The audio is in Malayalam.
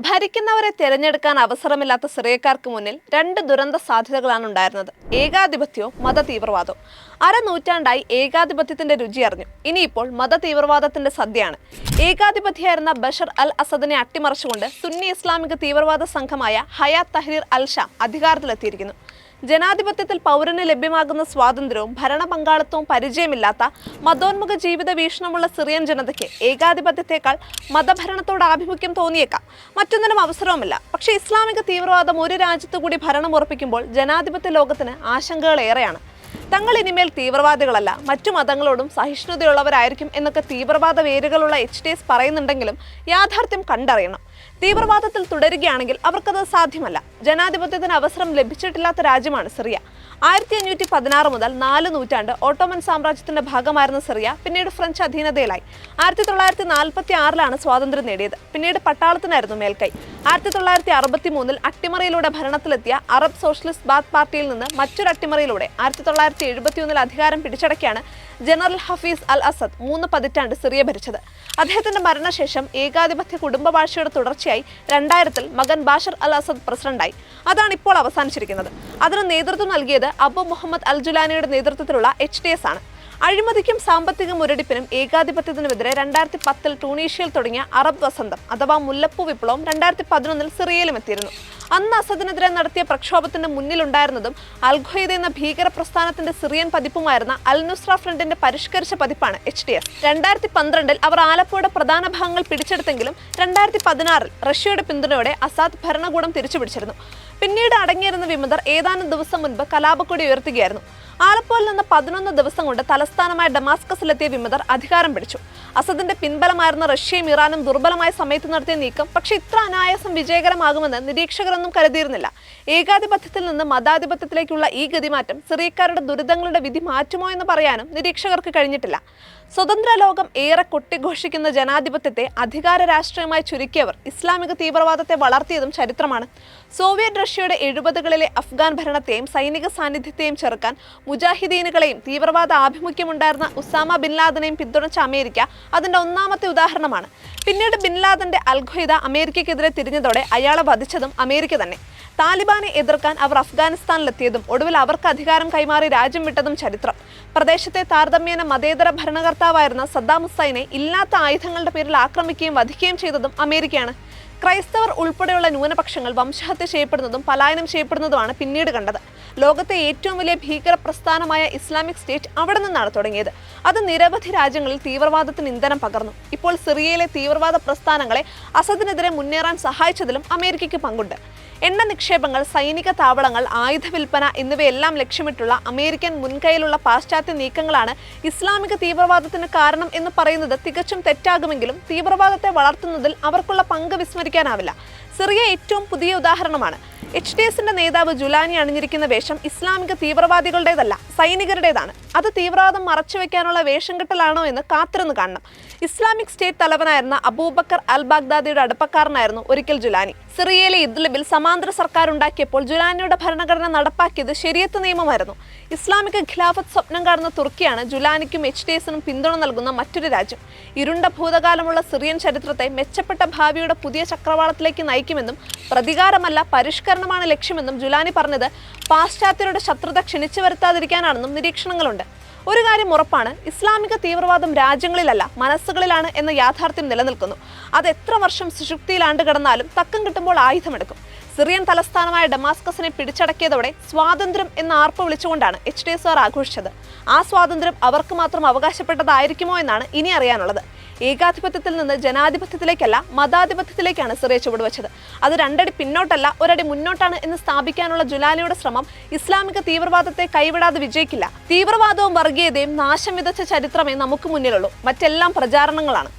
ഭരിക്കുന്നവരെ തിരഞ്ഞെടുക്കാൻ അവസരമില്ലാത്ത സിറിയക്കാർക്ക് മുന്നിൽ രണ്ട് ദുരന്ത സാധ്യതകളാണ് ഉണ്ടായിരുന്നത്. ഏകാധിപത്യവും മതതീവ്രവാദവും. അരനൂറ്റാണ്ടായി ഏകാധിപത്യത്തിന്റെ രുചി അറിഞ്ഞു. ഇനിയിപ്പോൾ മത തീവ്രവാദത്തിന്റെ സദ്യയാണ്. ഏകാധിപതിയായിരുന്ന ബഷർ അൽ അസദിനെ അട്ടിമറിച്ചുകൊണ്ട് സുന്നി ഇസ്ലാമിക തീവ്രവാദ സംഘമായ ഹയാ തഹ്രീർ അൽ ഷാം അധികാരത്തിലെത്തിയിരിക്കുന്നു. ജനാധിപത്യത്തിൽ പൗരന് ലഭ്യമാകുന്ന സ്വാതന്ത്ര്യവും ഭരണ പങ്കാളിത്തവും പരിചയമില്ലാത്ത മതോന്മുഖ ജീവിത വീക്ഷണമുള്ള സിറിയൻ ജനതയ്ക്ക് ഏകാധിപത്യത്തെക്കാൾ മതഭരണത്തോട് ആഭിമുഖ്യം തോന്നിയേക്കാം. മറ്റൊന്നിനും അവസരവുമില്ല. പക്ഷേ ഇസ്ലാമിക തീവ്രവാദം ഒരു രാജ്യത്തു കൂടി ഭരണം ഉറപ്പിക്കുമ്പോൾ ജനാധിപത്യ ലോകത്തിന് ആശങ്കകൾ ഏറെയാണ്. തങ്ങൾ ഇനിമേൽ തീവ്രവാദികളല്ല മറ്റു മതങ്ങളോടും സഹിഷ്ണുതയുള്ളവരായിരിക്കും എന്നൊക്കെ തീവ്രവാദ വേരുകളുള്ള എച്ച് ഡി എസ് പറയുന്നുണ്ടെങ്കിലും യാഥാർത്ഥ്യം കണ്ടറിയണം. തീവ്രവാദത്തിൽ തുടരുകയാണെങ്കിൽ അവർക്കത് സാധ്യമല്ല. ജനാധിപത്യത്തിന് അവസരം ലഭിച്ചിട്ടില്ലാത്ത രാജ്യമാണ് സിറിയ. ആയിരത്തി അഞ്ഞൂറ്റി പതിനാറ് മുതൽ നാല് നൂറ്റാണ്ട് ഓട്ടോമൻ സാമ്രാജ്യത്തിന്റെ ഭാഗമായിരുന്ന സിറിയ പിന്നീട് ഫ്രഞ്ച് അധീനതയിലായി. ആയിരത്തി തൊള്ളായിരത്തി നാൽപ്പത്തി ആറിലാണ് സ്വാതന്ത്ര്യം നേടിയത്. പിന്നീട് പട്ടാളത്തിനായിരുന്നു മേൽക്കൈ. ആയിരത്തി തൊള്ളായിരത്തി അറുപത്തി മൂന്നിൽ അട്ടിമറിയിലൂടെ ഭരണത്തിലെത്തിയ അറബ് സോഷ്യലിസ്റ്റ് ബാത്ത് പാർട്ടിയിൽ നിന്ന് മറ്റൊരു അട്ടിമറിയിലൂടെ ആയിരത്തി തൊള്ളായിരത്തി എഴുപത്തിയൊന്നിൽ അധികാരം പിടിച്ചടക്കിയാണ് ജനറൽ ഹഫീസ് അൽ അസദ് മൂന്ന് പതിറ്റാണ്ട് സിറിയ ഭരിച്ചത്. അദ്ദേഹത്തിന്റെ മരണശേഷം ഏകാധിപത്യ കുടുംബവാഴ്ചയുടെ തുടർച്ചയായി രണ്ടായിരത്തിൽ മകൻ ബാഷർ അൽ അസദ് പ്രസിഡന്റായി. അതാണ് ഇപ്പോൾ അവസാനിച്ചിരിക്കുന്നത്. അതിന് നേതൃത്വം നൽകിയത് അബു മുഹമ്മദ് അൽ ജുലാനിയുടെ നേതൃത്വത്തിലുള്ള എച്ച് ആണ്. അഴിമതിക്കും സാമ്പത്തിക മുരടിപ്പിനും ഏകാധിപത്യത്തിനുമെതിരെ രണ്ടായിരത്തി പത്തിൽ ടൂണീഷ്യയിൽ തുടങ്ങിയ അറബ് വസന്തം അഥവാ മുല്ലപ്പൂ വിപ്ലവം രണ്ടായിരത്തി പതിനൊന്നിൽ സിറിയയിലും എത്തിയിരുന്നു. അന്ന് അസദിനെതിരെ നടത്തിയ പ്രക്ഷോഭത്തിന്റെ മുന്നിലുണ്ടായിരുന്നതും അൽഖയ്ദ എന്ന ഭീകര പ്രസ്ഥാനത്തിന്റെ സിറിയൻ പതിപ്പുമായിരുന്ന അൽ നുസ്ര ഫ്രണ്ടിന്റെ പരിഷ്കരിച്ച പതിപ്പാണ് എച്ച് ഡി എഫ് രണ്ടായിരത്തി പന്ത്രണ്ടിൽ അവർ ആലപ്പുഴയുടെ പ്രധാന ഭാഗങ്ങൾ പിടിച്ചെടുത്തെങ്കിലും രണ്ടായിരത്തി പതിനാറിൽ റഷ്യയുടെ പിന്തുണയോടെ അസാദ് ഭരണകൂടം തിരിച്ചുപിടിച്ചിരുന്നു. പിന്നീട് അടങ്ങിയിരുന്ന വിമതർ ഏതാനും ദിവസം മുൻപ് കലാപക്കൊടി ഉയർത്തുകയായിരുന്നു. ആലപ്പോയിൽ നിന്ന് പതിനൊന്ന് ദിവസം കൊണ്ട് തലസ്ഥാനമായ ഡമാസ്കസിലെത്തിയ വിമതർ അധികാരം പിടിച്ചു. അസദിന്റെ പിൻബലമായിരുന്ന റഷ്യയും ഇറാനും ദുർബലമായ സമയത്ത് നടത്തിയ നീക്കം പക്ഷേ ഇത്ര അനായാസം വിജയകരമാകുമെന്ന് നിരീക്ഷകരൊന്നും കരുതിയിരുന്നില്ല. ഏകാധിപത്യത്തിൽ നിന്ന് മതാധിപത്യത്തിലേക്കുള്ള ഈ ഗതിമാറ്റം സിറിയക്കാരുടെ ദുരിതങ്ങളുടെ വിധി മാറ്റുമോ എന്ന് പറയാനും നിരീക്ഷകർക്ക് കഴിഞ്ഞിട്ടില്ല. സ്വതന്ത്ര ലോകം ഏറെ കൊട്ടിഘോഷിക്കുന്ന ജനാധിപത്യത്തെ അധികാര രാഷ്ട്രീയമായി ചുരുക്കിയവർ ഇസ്ലാമിക തീവ്രവാദത്തെ വളർത്തിയതും ചരിത്രമാണ്. സോവിയറ്റ് റഷ്യയുടെ എഴുപതുകളിലെ അഫ്ഗാൻ ഭരണത്തെയും സൈനിക സാന്നിധ്യത്തെയും ചെറുക്കാൻ മുജാഹിദീനുകളെയും തീവ്രവാദ ആഭിമുഖ്യമുണ്ടായിരുന്ന ഉസാമ ബിൻ ലാദനെയും പിന്തുണച്ച അമേരിക്ക അതിന്റെ ഒന്നാമത്തെ ഉദാഹരണമാണ്. പിന്നീട് ബിൻ ലാദന്റെ അൽഖ്വയ്ദ അമേരിക്കയ്ക്കെതിരെ തിരിഞ്ഞതോടെ അയാളെ വധിച്ചതും അമേരിക്ക തന്നെ. താലിബാനെ എതിർക്കാൻ അവർ അഫ്ഗാനിസ്ഥാനിലെത്തിയതും ഒടുവിൽ അവർക്ക് അധികാരം കൈമാറി രാജ്യം വിട്ടതും ചരിത്രം. പ്രദേശത്തെ താരതമ്യേന മതേതര ഭരണകർത്താവായിരുന്ന സദ്ദാം ഹുസൈനെ ഇല്ലാത്ത ആയുധങ്ങളുടെ പേരിൽ ആക്രമിക്കുകയും വധിക്കുകയും ചെയ്തതും അമേരിക്കയാണ്. ക്രൈസ്തവർ ഉൾപ്പെടെയുള്ള ന്യൂനപക്ഷങ്ങൾ വംശഹത്യ ചെയ്യപ്പെടുന്നതും പലായനം ചെയ്യപ്പെടുന്നതുമാണ് പിന്നീട് കണ്ടത്. ലോകത്തെ ഏറ്റവും വലിയ ഭീകര പ്രസ്ഥാനമായ ഇസ്ലാമിക് സ്റ്റേറ്റ് അവിടെ നിന്നാണ് തുടങ്ങിയത്. അത് നിരവധി രാജ്യങ്ങളിൽ തീവ്രവാദത്തിന് ഇന്ധനം പകർന്നു. ഇപ്പോൾ സിറിയയിലെ തീവ്രവാദ പ്രസ്ഥാനങ്ങളെ അസദിനെതിരെ മുന്നേറാൻ സഹായിച്ചതിലും അമേരിക്കയ്ക്ക് പങ്കുണ്ട്. എണ്ണ നിക്ഷേപങ്ങൾ സൈനിക താവളങ്ങൾ ആയുധ വിൽപ്പന എന്നിവയെല്ലാം ലക്ഷ്യമിട്ടുള്ള അമേരിക്കൻ മുൻകൈയിലുള്ള പാശ്ചാത്യ നീക്കങ്ങളാണ് ഇസ്ലാമിക തീവ്രവാദത്തിന് കാരണം എന്ന് പറയുന്നത് തികച്ചും തെറ്റാകുമെങ്കിലും തീവ്രവാദത്തെ വളർത്തുന്നതിൽ അവർക്കുള്ള പങ്ക് വിസ്മരിക്കാനാവില്ല. സിറിയ ഏറ്റവും പുതിയ ഉദാഹരണമാണ്. എച്ച് ഡി എസിന്റെ നേതാവ് ജുലാനി അണിഞ്ഞിരിക്കുന്ന വേഷം ഇസ്ലാമിക തീവ്രവാദികളുടേതല്ല സൈനികരുടേതാണ്. അത് തീവ്രവാദം മറച്ചുവെക്കാനുള്ള വേഷം കെട്ടലാണോ എന്ന് കാത്തിരുന്ന് കാണണം. ഇസ്ലാമിക് സ്റ്റേറ്റ് തലവനായിരുന്ന അബൂബക്കർ അൽ ബാഗ്ദാദിയുടെ അടുപ്പക്കാരനായിരുന്നു ഒരിക്കൽ ജുലാനി. സിറിയയിലെ ഇദ്ലിബിൽ സമാന്തര സർക്കാർ ഉണ്ടാക്കിയപ്പോൾ ജുലാനിയുടെ ഭരണഘടന നടപ്പാക്കിയത് ശരിയത്ത് നിയമമായിരുന്നു. ഇസ്ലാമിക ഖിലാഫത്ത് സ്വപ്നം കാണുന്ന തുർക്കിയാണ് ജുലാനിക്കും എച്ച് ഡി എസിനും പിന്തുണ നൽകുന്ന മറ്റൊരു രാജ്യം. ഇരുണ്ട ഭൂതകാലമുള്ള സിറിയൻ ചരിത്രത്തെ മെച്ചപ്പെട്ട ഭാവിയുടെ പുതിയ ചക്രവാളത്തിലേക്ക് നയിക്കുമെന്നും പ്രതികാരമല്ല പരിഷ്കരണമാണ് ലക്ഷ്യമെന്നും ജുലാനി പറഞ്ഞത്. പാശ്ചാത്യരുടെ ശത്രുത ക്ഷണിച്ചു വരുത്താതിരിക്കാനാണെന്നും നിരീക്ഷണങ്ങളുണ്ട്. ഒരു കാര്യം ഉറപ്പാണ് ഇസ്ലാമിക തീവ്രവാദം രാജ്യങ്ങളിലല്ല മനസ്സുകളിലാണ് എന്ന യാഥാർത്ഥ്യം നിലനിൽക്കുന്നു. അത് എത്ര വർഷം സുഷുപ്തിയിലാണ്ട് കിടന്നാലും തക്കം കിട്ടുമ്പോൾ ആയുധമെടുക്കും. സിറിയൻ തലസ്ഥാനമായ ഡമാസ്കസിനെ പിടിച്ചടക്കിയതോടെ സ്വാതന്ത്ര്യം എന്ന ആർപ്പ് വിളിച്ചുകൊണ്ടാണ് എച്ച് ഡി എസ് ആർ ആഘോഷിച്ചത്. ആ സ്വാതന്ത്ര്യം അവർക്ക് മാത്രം അവകാശപ്പെട്ടതായിരിക്കുമോ എന്നാണ് ഇനി അറിയാനുള്ളത്. ഏകാധിപത്യത്തിൽ നിന്ന് ജനാധിപത്യത്തിലേക്കല്ല മതാധിപത്യത്തിലേക്കാണ് സിറിയ ചുവടുവച്ചത്. അത് രണ്ടടി പിന്നോട്ടല്ല ഒരടി മുന്നോട്ടാണ് എന്ന് സ്ഥാപിക്കാനുള്ള ജുലാലിയുടെ ശ്രമം ഇസ്ലാമിക തീവ്രവാദത്തെ കൈവിടാതെ വിജയിക്കില്ല. തീവ്രവാദവും വർഗീയതയും നാശം വിതച്ച ചരിത്രമേ നമുക്ക് മുന്നിലുള്ളൂ. മറ്റെല്ലാം പ്രചാരണങ്ങളാണ്.